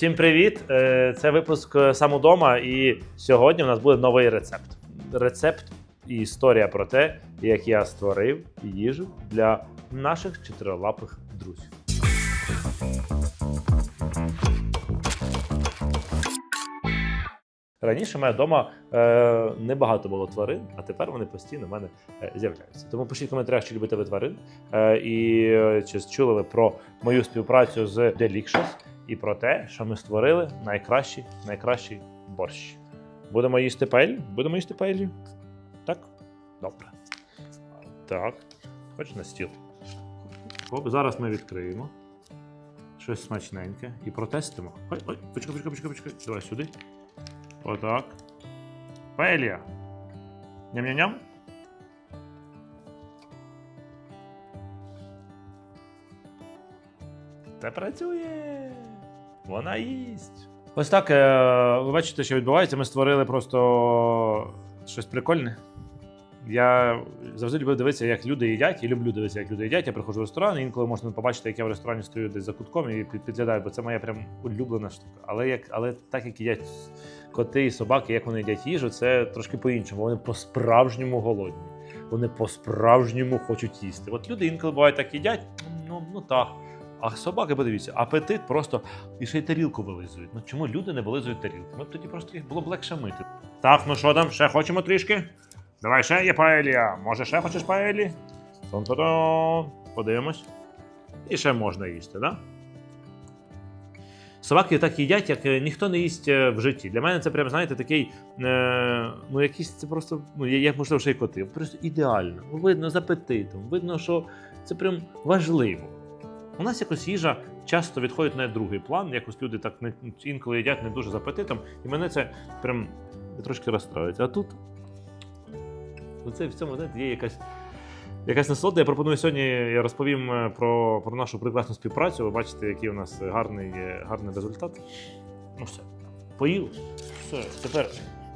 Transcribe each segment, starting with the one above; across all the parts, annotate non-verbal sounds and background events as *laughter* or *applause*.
Всім привіт! Е, Це випуск е, сам удома, і сьогодні у нас буде новий рецепт. Рецепт і історія про те, як я створив їжу для наших чотирилапих друзів. Раніше в вдома е, небагато було тварин, а тепер вони постійно в мене е, з'являються. Тому пишіть в коментарях, чи любите ви тварин, е, і е, чи чули ви про мою співпрацю з Delicious і про те, що ми створили найкращий, найкращий борщ. Будемо їсти паель? Будемо їсти паелью? Так? Добре. Так. Хоч на стіл. Оп, зараз ми відкриємо. Щось смачненьке і протестимо. Ой, ой, почекай, почекай, почекай, почекай. Давай сюди. Отак. Паелія. Ням-ням-ням. Це працює. Вона їсть. Ось так. е, Ви бачите, що відбувається. Ми створили просто щось прикольне. Я завжди люблю дивитися, як люди їдять, і люблю дивитися, як люди їдять. Я приходжу в ресторан, і інколи можна побачити, як я в ресторані стою десь за кутком і підглядаю, бо це моя прям улюблена штука. Але як, але так як їдять коти і собаки, як вони їдять їжу, це трошки по-іншому. Вони по-справжньому голодні. Вони по-справжньому хочуть їсти. От люди інколи бувають так їдять, ну, ну так. А собаки, подивіться, апетит просто і ще й тарілку вилизують. Ну чому люди не вилизують тарілку? Б тоді просто їх було б легше мити. Так, ну що там, ще хочемо трішки? Давай ще є паелія. Може, ще хочеш паелі? Тон-тон-тон. Подивимось. І ще можна їсти, так? Да? Собаки так їдять, як е, ніхто не їсть е, в житті. Для мене це прям, знаєте, такий, е, ну якийсь це просто, ну як можливо, ще й коти. Просто ідеально. Видно з апетитом, видно, що це прям важливо. У нас якось їжа часто відходить на другий план, якось люди так не, інколи їдять не дуже з апетитом, і мене це прям трошки розстроюється. А тут оце в цьому знаєте, є якась. Якась насолода. Я пропоную сьогодні. Я розповім е, про, про нашу прекрасну співпрацю. Ви бачите, який у нас гарний, гарний результат. Ну все, поїв. Все, тепер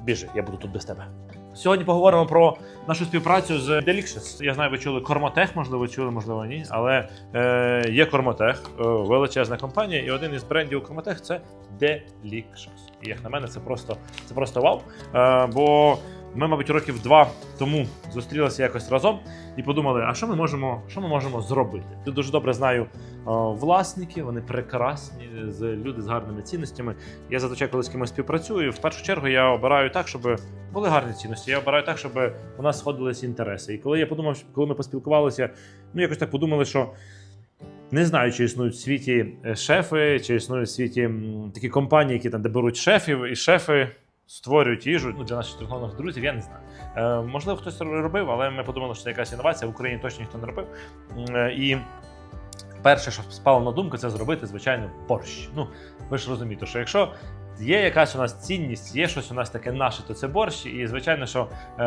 біжи, я буду тут без тебе. Сьогодні поговоримо про нашу співпрацю з Delicious. Я знаю, ви чули Кормотех, можливо, чули, можливо, ні. Але е, є Кормотех, величезна компанія, і один із брендів Кормотех це Delicious. І як на мене, це просто, це просто вау. Е, бо ми, мабуть, років два тому зустрілися якось разом і подумали, а що ми можемо, що ми можемо зробити? Я дуже добре знаю о, власників, вони прекрасні, люди з гарними цінностями. Я зазвичай, коли з кимось співпрацюю, в першу чергу я обираю так, щоб були гарні цінності. Я обираю так, щоб у нас сходилися інтереси. І коли я подумав, коли ми поспілкувалися, ну якось так подумали, що. Не знаю, чи існують в світі е, шефи, чи існують в світі такі компанії, які там де беруть шефів, і шефи створюють їжу ну, для наших трикономних друзів. Я не знаю. Е, можливо, хтось робив, але ми подумали, що це якась інновація. В Україні точно ніхто не робив. Е, І перше, що спало на думку, це зробити, звичайно, борщ. Ну, ви ж розумієте, що якщо є якась у нас цінність, є щось у нас таке наше, то це борщ. І звичайно, що е,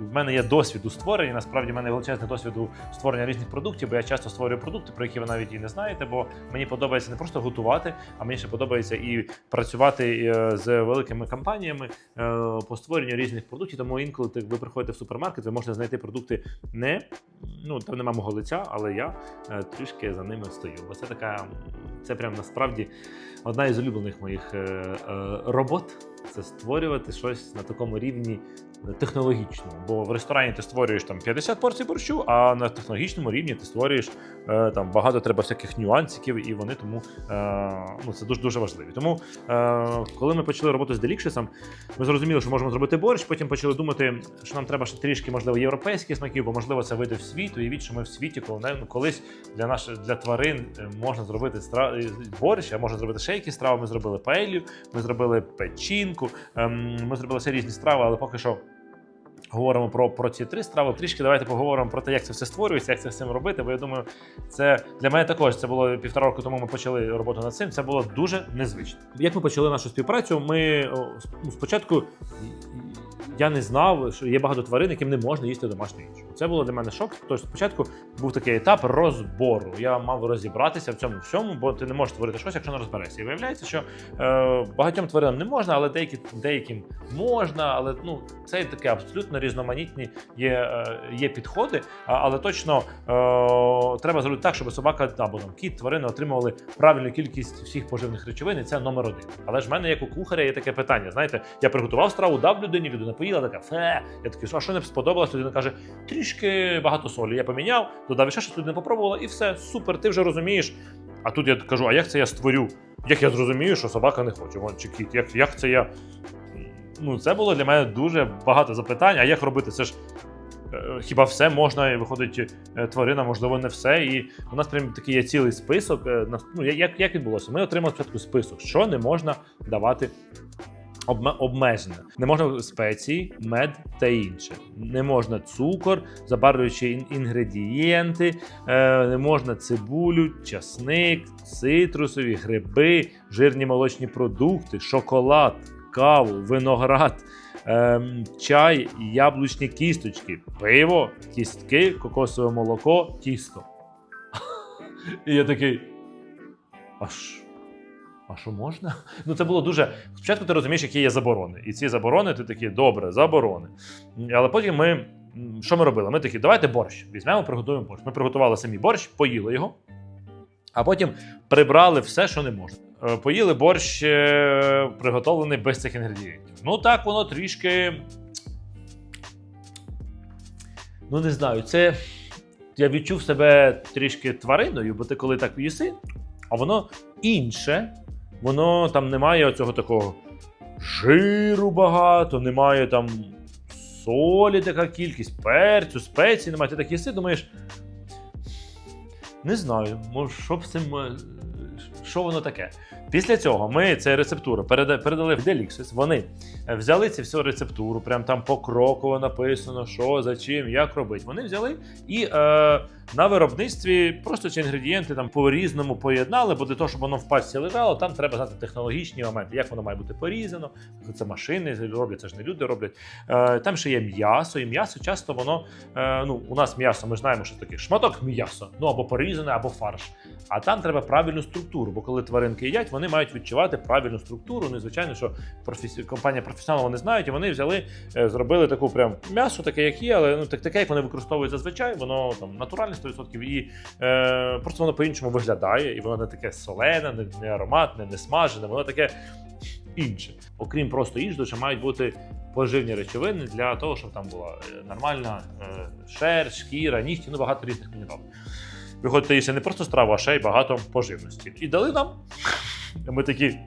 в мене є досвід у створенні. Насправді, в мене величезний досвід у створенні різних продуктів, бо я часто створюю продукти, про які ви навіть і не знаєте. Бо мені подобається не просто готувати, а мені ще подобається і працювати е, з великими компаніями е, по створенню різних продуктів. Тому інколи ви приходите в супермаркет, ви можете знайти продукти не ну там нема мого лиця, але я е, трішки за ними стою. Бо це така, це прям насправді одна із улюблених моїх робот. Це створювати щось на такому рівні технологічному. Бо в ресторані ти створюєш там 50 порцій борщу, а на технологічному рівні ти створюєш е, там багато треба всяких нюансиків, і вони тому е, ну, це дуже дуже важливі. Тому, е, коли ми почали роботу з Delicious, ми зрозуміли, що можемо зробити борщ. Потім почали думати, що нам треба ще трішки, можливо, європейських смаків, бо можливо це вийде в світ. Уявіть, що ми в світі, коли ну, колись для наших для тварин можна зробити стра... борщ, а можна зробити ще якісь страви. Ми зробили паелью, ми зробили печінку, ем, ми зробили все різні страви, але поки що. Говоримо про, про ці три страви. Трішки давайте поговоримо про те, як це все створюється, як це всім робити. Бо я думаю, це для мене також це було півтора року тому. Ми почали роботу над цим. Це було дуже незвично. Як ми почали нашу співпрацю? Ми ну, спочатку я не знав, що є багато тварин, яким не можна їсти домашню їжу. Це було для мене шок. Тож спочатку був такий етап розбору. Я мав розібратися в цьому всьому, бо ти не можеш створити щось, якщо не розберешся. І виявляється, що е, багатьом тваринам не можна, але деякі, деяким можна. Але ну це таке абсолютно різноманітні є, е, є підходи. Але точно е, треба зробити так, щоб собака або там кіт, тварини отримували правильну кількість всіх поживних речовин, і це номер один. Але ж в мене, як у кухаря, є таке питання. Знаєте, я приготував страву, дав людині, людина поїла, така фе. Я такий, а що не сподобалось? Людина каже, трішки багато солі. Я поміняв, додав ще щось людина попробувала, і все, супер, ти вже розумієш. А тут я кажу: а як це я створю? Як я зрозумію, що собака не хоче? Вон чи кіт, як, як це я. Ну, це було для мене дуже багато запитань. А як робити? Це ж е, хіба все можна, і виходить е, тварина, можливо, не все. І у нас прям такий є цілий список. е, Ну, як, як відбулося? Ми отримали спочатку список, що не можна давати. Обме- Обмежено. Не можна спеції, мед та інше. Не можна цукор, забарвлюючі ін- інгредієнти, е, не можна цибулю, часник, цитрусові, гриби, жирні молочні продукти, шоколад, каву, виноград, ем, чай, яблучні кісточки, пиво, кістки, кокосове молоко, тісто. *laughs* І я такий. А що? А що можна? *laughs* Ну це було дуже. Спочатку ти розумієш, які є заборони. І ці заборони, ти такі, добре, заборони. Але потім ми. Що ми робили? Ми такі, давайте борщ. Візьмемо, приготуємо борщ. Ми приготували самі борщ, поїли його, а потім прибрали все, що не можна. Е, Поїли борщ, е, приготовлений без цих інгредієнтів. Ну так, воно трішки. Ну, не знаю, це. Я відчув себе трішки твариною, бо ти коли так їси, а воно інше. Воно там немає оцього такого жиру багато, немає там солі така кількість, перцю, спецій немає. Ти так їси, думаєш. Не знаю, що б цим. е, Що воно таке? Після цього ми цю рецептуру передали в Delixis. Вони е, взяли цю всю рецептуру, прям там покроково написано, що, за чим, як робити. Вони взяли і е, на виробництві просто ці інгредієнти там по-різному поєднали, бо для того, щоб воно в пачці лежало, там треба знати технологічні моменти, як воно має бути порізано. Це машини роблять, це ж не люди роблять. Е, там ще є м'ясо, і м'ясо часто воно. Е, ну, у нас м'ясо, ми знаємо, що таке шматок м'яса, ну або порізане, або фарш. А там треба правильну структуру, бо коли тваринки їдять, вони мають відчувати правильну структуру. Ну і звичайно, що професі... компанія професіонал вони знають, і вони взяли, е, зробили таку прям м'ясо, таке, як є, але ну так таке, як вони використовують зазвичай, воно там натуральне 100%, і е, просто воно по-іншому виглядає, і воно не таке солене, не, не ароматне, не смажене, воно таке інше. Окрім просто їжі, ще мають бути поживні речовини для того, щоб там була е, нормальна е, шерсть, шкіра, нігті, ну багато різних мінералів. Виходить, їсти не просто страву, а ще й багато поживності. І дали нам. Ми такі.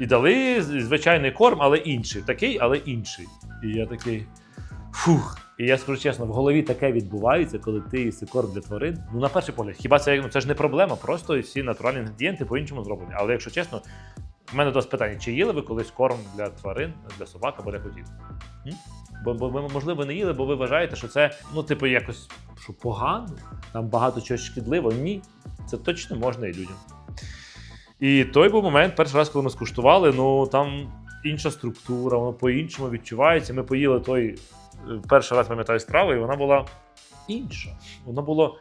І дали звичайний корм, але інший. Такий, але інший. І я такий. Фух. І я скажу чесно, в голові таке відбувається, коли ти їси корм для тварин. Ну, на перший погляд, хіба це, ну, це ж не проблема, просто всі натуральні інгредієнти по-іншому зроблені. Але якщо чесно, в мене до питання: чи їли ви колись корм для тварин, для собак або для котів? Бо, бо ви, можливо, не їли, бо ви вважаєте, що це, ну, типу, якось що погано, там багато чогось шкідливого. Ні, це точно можна і людям. І той був момент, перший раз, коли ми скуштували, ну там інша структура, воно по-іншому відчувається. Ми поїли той е, перший раз, пам'ятаю, страву, і вона була інша. Воно було.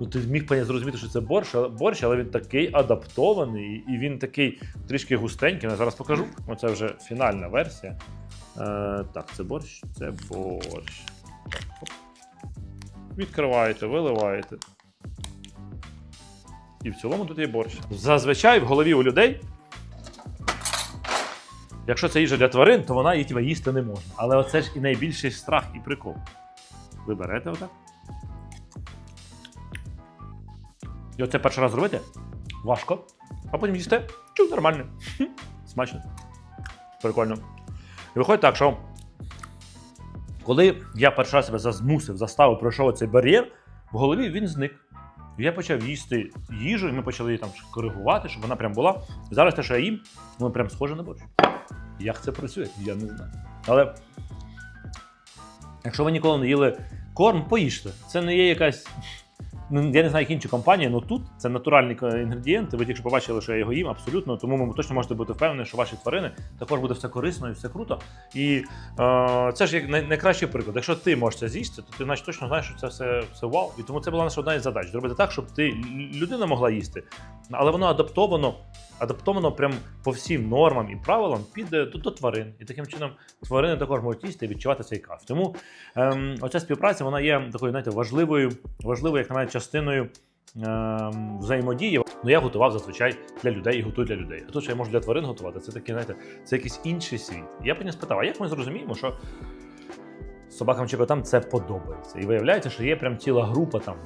Ну, ти міг пані зрозуміти, що це борщ, борщ, але він такий адаптований, і він такий трішки густенький. Я зараз покажу. Оце вже фінальна версія. Е, так, це борщ, це борщ. Відкриваєте, виливаєте. І в цілому тут є борщ. Зазвичай в голові у людей. Якщо це їжа для тварин, то вона її типа, їсти не можна. Але оце ж і найбільший страх і прикол. Ви берете отак. І оце перший раз зробити важко. А потім їсте чу, нормально. Смачно. Прикольно. І виходить так, що коли я перший раз себе зазмусив, заставив, пройшов цей бар'єр, в голові він зник. Я почав їсти їжу, і ми почали її там коригувати, щоб вона прям була. Зараз те, що я їм, воно прям схоже на борщ. Як це працює, я не знаю. Але якщо ви ніколи не їли корм, поїжте. Це не є якась я не знаю, як інші компанії, але тут це натуральні інгредієнти. Ви тільки побачили, що я його їм абсолютно. Тому ви точно можете бути впевнені, що ваші тварини також буде все корисно і все круто. І е, це ж як найкращий приклад. Якщо ти можеш це з'їсти, то ти значить точно знаєш, що це все, все вау. І тому це була наша одна із задач зробити так, щоб ти людина могла їсти, але воно адаптовано. Адаптовано прям по всім нормам і правилам під е, до, до тварин. І таким чином тварини також можуть їсти і відчувати цей кайф. Тому ем, оця співпраця вона є такою, знаєте, важливою, важливою, як на мене, частиною ем, взаємодії. Ну я готував зазвичай для людей і готую для людей. А тут що я можу для тварин готувати, це такий, знаєте, це якийсь інший світ. Я потім спитав, а як ми зрозуміємо, що собакам чи котам це подобається? І виявляється, що є прям ціла група там.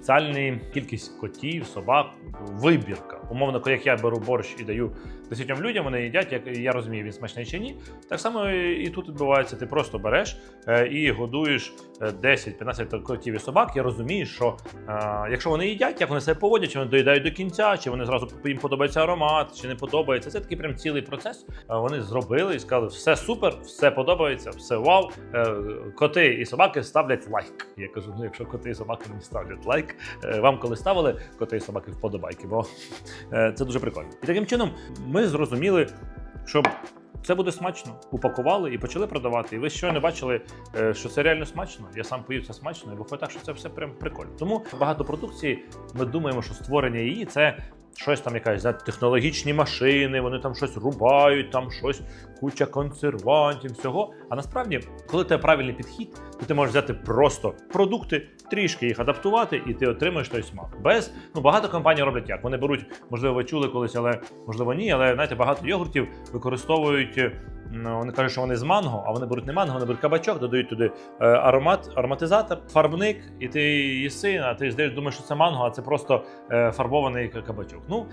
Спеціальна кількість котів, собак, вибірка. Умовно, коли як я беру борщ і даю десятьом людям, вони їдять, як я розумію, він смачний чи ні. Так само і тут відбувається. Ти просто береш е, і годуєш е, 10-15 котів і собак. Я розумію, що е, якщо вони їдять, як вони себе поводять, чи вони доїдають до кінця, чи вони зразу їм подобається аромат, чи не подобається. Це такий прям цілий процес. Е, вони зробили і сказали, все супер, все подобається, все вау. Коти і собаки ставлять лайк. Я кажу, ну якщо коти і собаки не ставлять лайк, вам коли ставили коти і собаки вподобайки, бо це дуже прикольно. І таким чином ми зрозуміли, що це буде смачно. Упакували і почали продавати. І ви щойно бачили, е, що це реально смачно. Я сам поїв це смачно, і виходить так, що це все прям прикольно. Тому багато продукції ми думаємо, що створення її це. Щось там якась знаєте, технологічні машини, вони там щось рубають, там щось, куча консервантів, всього. А насправді, коли тебе правильний підхід, то ти можеш взяти просто продукти, трішки їх адаптувати, і ти отримаєш той смак. Без ну багато компаній роблять як. Вони беруть, можливо, ви чули колись, але можливо ні. Але знаєте, багато йогуртів використовують. Е, Вони кажуть, що вони з манго, а вони беруть не манго, вони беруть кабачок, додають туди е, аромат, ароматизатор, фарбник, і ти їси, а ти здаєш, думаєш, що це манго, а це просто е, фарбований кабачок. Ну,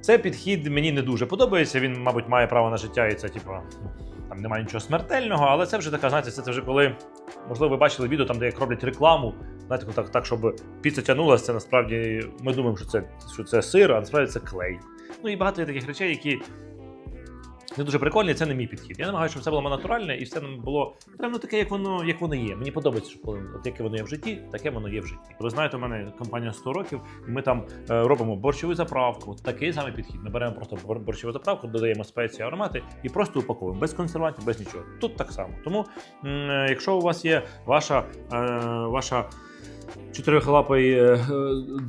цей підхід мені не дуже подобається. Він, мабуть, має право на життя, і це, типу, там немає нічого смертельного, але це вже така, знаєте, це, це вже коли, можливо, ви бачили відео, там, де як роблять рекламу. Знаєте, так, так, щоб піца тягнулася, це насправді ми думаємо, що це, що це сир, а насправді це клей. Ну і багато таких речей, які не дуже прикольні, це не мій підхід. Я намагаюся, щоб все було натуральне і все було прямо ну, таке, як воно, як воно є. Мені подобається, що коли от яке воно є в житті, таке воно є в житті. Ви знаєте, у мене компанія 100 років, і ми там е, робимо борщову заправку. Такий самий підхід. Ми беремо просто бор- борщову заправку, додаємо спеції, аромати і просто упаковуємо без консервантів, без нічого. Тут так само. Тому, е, якщо у вас є ваша, е, ваша чотирихлапий е,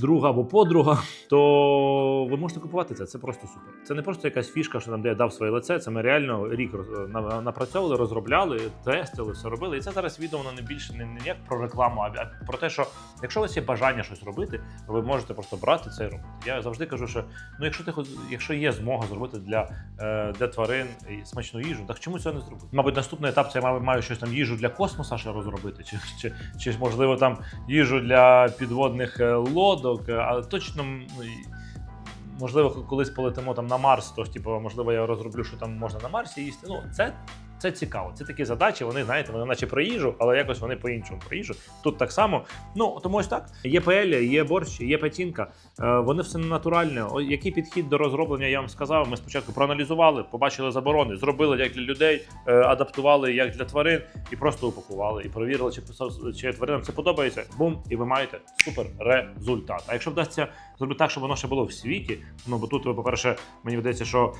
е, або подруга, то ви можете купувати це. Це просто супер. Це не просто якась фішка, що нам де я дав своє лице. Це ми реально рік роз- напрацьовували, розробляли, тестили, все робили. І це зараз відео воно не більше не, не як про рекламу, а про те, що якщо у вас є бажання щось робити, ви можете просто брати це і робити. Я завжди кажу, що ну якщо ти якщо є змога зробити для, е, для тварин смачну їжу, так чому цього не зробити? Мабуть, наступний етап це я маю, щось там їжу для космоса ще розробити, чи, чи, чи можливо там їжу для підводних е, лодок, е, але точно. ну, Можливо, колись полетимо там на Марс, то типу, можливо, я розроблю, що там можна на Марсі їсти. Ну, це, це цікаво. Це такі задачі, вони, знаєте, вони наче про їжу, але якось вони по-іншому про їжу. Тут так само. Ну, тому ось так. Є паеля, є борщ, є печінка. Е, вони все натуральне. О, який підхід до розроблення, я вам сказав. Ми спочатку проаналізували, побачили заборони, зробили як для людей, е, адаптували як для тварин, і просто упакували, і провірили, чи, чи тваринам це подобається. Бум, і ви маєте супер результат. А якщо вдасться зробити так, щоб воно ще було в світі, ну бо тут, по-перше, мені видається, що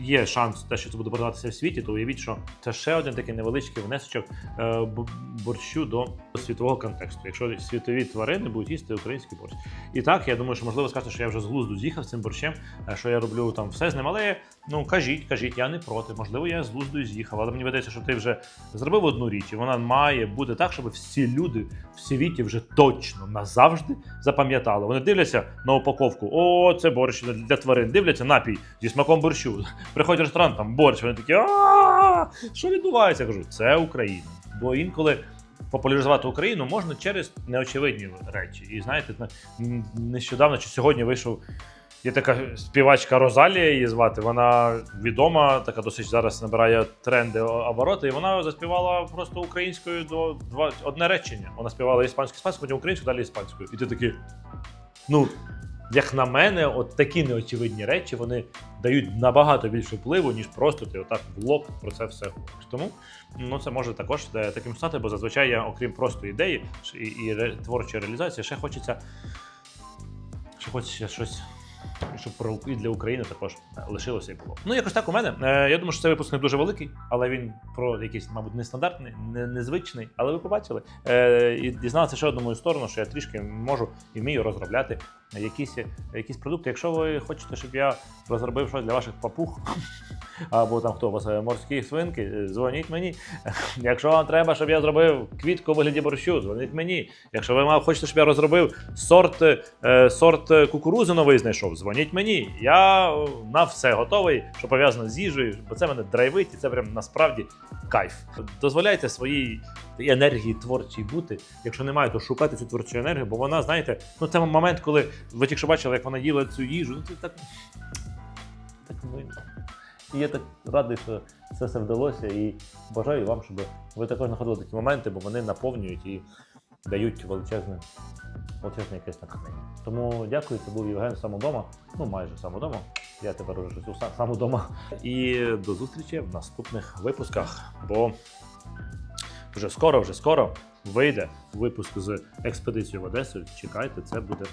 є шанс те, що це буде продаватися в світі, то уявіть, що це ще один такий невеличкий внесочок е, борщу до світового контексту. Якщо світові тварини будуть їсти український борщ. І так, я думаю, що можливо скажете, що я вже з глузду з'їхав цим борщем, е, що я роблю там все з ним. Але ну кажіть, кажіть, я не проти. Можливо, я з глузду з'їхав, але мені видається, що ти вже зробив одну річ, і вона має бути так, щоб всі люди в світі вже точно назавжди запам'ятали. Вони дивляться на упаковку. О, це борщ для- тварин. Дивляться напій зі смаком борщу. Приходять ресторан, там борщ. Вони такі, а що відбувається? Я кажу, це Україна. Бо інколи. Популяризувати Україну можна через неочевидні речі. І знаєте, нещодавно чи сьогодні вийшов. Є така співачка Розалія, її звати. Вона відома, така досить зараз набирає тренди обороти. І вона заспівала просто українською до два одне речення. Вона співала іспанською, іспанською, потім українською, далі іспанською. І ти такий. Ну, як на мене, от такі неочевидні речі вони дають набагато більше впливу, ніж просто ти отак в лоб про це все говориш. Тому ну це може також е, таким стати, бо зазвичай я, окрім просто ідеї і, і творчої реалізації, ще хочеться, ще хочеться щось. Щоб про і для України також е, лишилося і було. Ну, якось так у мене. Е, я думаю, що цей випуск не дуже великий, але він про якийсь, мабуть, нестандартний, не, незвичний. Але ви побачили. Е, і дізналися ще одну мою сторону, що я трішки можу і вмію розробляти якісь, якісь продукти. Якщо ви хочете, щоб я розробив щось для ваших папуг, або там хто у вас морські свинки, е, дзвоніть мені. *laughs* Якщо вам треба, щоб я зробив квітку у вигляді борщу, дзвоніть мені. Якщо ви хочете, щоб я розробив сорт, е, сорт е, кукурузи новий знайшов, дзвоніть мені. Я на все готовий, що пов'язано з їжею, бо це мене драйвить, і це прям насправді кайф. Дозволяйте своїй енергії творчій бути. Якщо немає, то шукати цю творчу енергію, бо вона, знаєте, ну це момент, коли ви тільки що бачили, як вона їла цю їжу. Ну це так. так мило. І я так радий, що це все вдалося, і бажаю вам, щоб ви також знаходили такі моменти, бо вони наповнюють і дають величезне, величезне якесь натхнення. Тому дякую, це був Євген сам удома. Ну, майже сам удома. Я тепер уже сам, сам удома. І до зустрічі в наступних випусках. Бо вже скоро, вже скоро вийде випуск з експедицією в Одесу. Чекайте, це буде